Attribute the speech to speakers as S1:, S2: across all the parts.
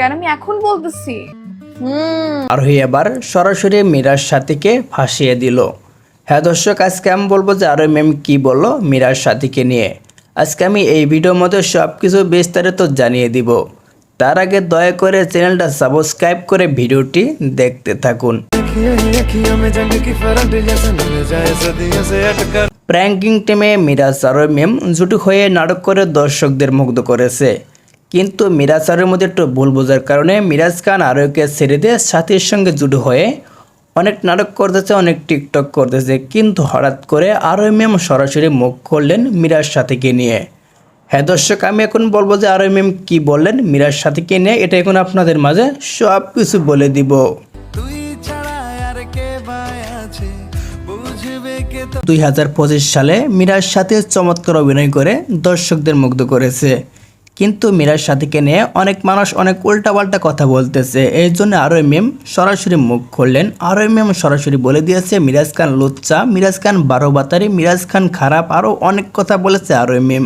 S1: কেন আমি এখন বলতেছি? আর
S2: হই এবার সরাসরি মিরার সাথীকে ফাঁসিয়ে দিল। হ্যাঁ দর্শক আজকে আমি বলব যে আরও ম্যাম কি বলল মিরার সাথীকে নিয়ে। আজকে আমি এই ভিডিওর মধ্যে সব কিছু বিস্তারিত জানিয়ে দিব। তার আগে দয়া করে চ্যানেলটা সাবস্ক্রাইব করে ভিডিওটি দেখতে থাকুন। প্র্যাঙ্কিং টিমে মিরাজ আর মেম জুটি হয়ে নাটক করে দর্শকদের মুগ্ধ করেছে। কিন্তু মিরাজ আরোর মধ্যে একটু ভুল বোঝার কারণে মিরাজ খান আরোহকে ছেড়ে দিয়ে সাথীর সঙ্গে জুটি হয়ে অনেক নাটক করতেছে অনেক টিকটক করতেছে। কিন্তু হঠাৎ করে আরোহী ম্যাম সরাসরি মুখ করলেন মিরাজ সাথীকে নিয়ে। হ্যাঁ দর্শক আমি এখন বলব যে আরোহী ম্যাম কী বললেন মিরাজ সাথীকে নিয়ে। এটা এখন আপনাদের মাঝে সব কিছু বলে দিব। দুই হাজার পঁচিশ সালে মিরাজ সাথে চমৎকার অভিনয় করে দর্শকদের মুগ্ধ করেছে। কিন্তু মীরার সাথীকে নিয়ে অনেক মানুষ অনেক উল্টাপাল্টা কথা বলতেছে। এই জন্য আরও মেম সরাসরি মুখ খুললেন। আরও মেম সরাসরি বলে দিয়েছে মিরাজ খান লুচ্চা মিরাজ খান বারো বাতারি মিরাজ খান খারাপ আরও অনেক কথা বলেছে আরও মেম।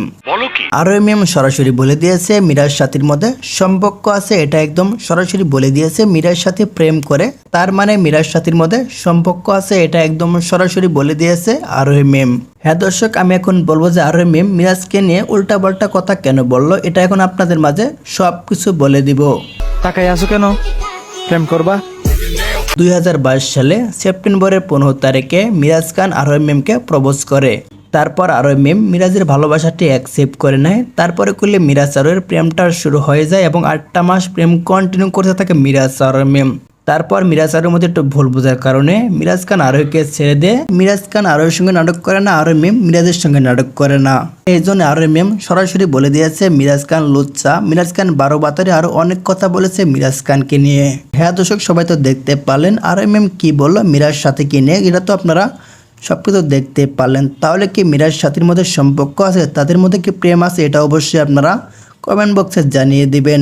S2: আরও মেম সরাসরি বলে দিয়েছে মিরাজ সাথীর মধ্যে সম্পর্ক আছে এটা একদম সরাসরি বলে দিয়েছে মিরাজ সাথে প্রেম করে তার মানে মিরাজ সাথীর মধ্যে সম্পর্ক আছে এটা একদম সরাসরি বলে দিয়েছে আরোহী মেম। হ্যাঁ দর্শক আমি এখন বলব যে আরোহী মেম মিরাজকে নিয়ে উল্টাপাল্টা কথা কেন বলল এটা এখন আপনাদের মাঝে সব কিছু বলে দিব।
S3: তাকাই আসো কেন? প্রেম করবা?
S2: দুই হাজার বাইশ সালে সেপ্টেম্বরের পনেরো তারিখে মিরাজ খান আরোহী মেমকে প্রপোজ করে। তারপর আরোহী মেম মিরাজের ভালোবাসাটি অ্যাকসেপ্ট করে নেয়। তারপরে করলে মিরাজ আরোহের প্রেমটা শুরু হয়ে যায় এবং আটটা মাস প্রেম কন্টিনিউ করতে থাকে মিরাজ আরোহী মেম তারপর মিরাজ আরোর মধ্যে একটু ভুল বোঝার কারণে মিরাজ খান আরোহীকে ছেড়ে দেয় মিরাজ খান আরোহীর সঙ্গে নাটক করে না আরও মেম মিরাজের সঙ্গে নাটক করে না। এই জন্য আরোহী মেম সরাসরি বলে দিয়েছে মিরাজ খান লুচ্চা মিরাজ খান বারো বাতারে আরও অনেক কথা বলেছে মিরাজ খানকে নিয়ে। হ্যাঁ দর্শক, সবাই তো দেখতে পারলেন আরোহী মেম কি বলল মিরাজ সাথে কি নিয়ে এটা তো আপনারা সব কিছু দেখতে পারলেন। তাহলে কি মিরাজ সাথীর মধ্যে সম্পর্ক আছে? তাদের মধ্যে কি প্রেম আছে? এটা অবশ্যই আপনারা কমেন্ট বক্সে জানিয়ে দিবেন।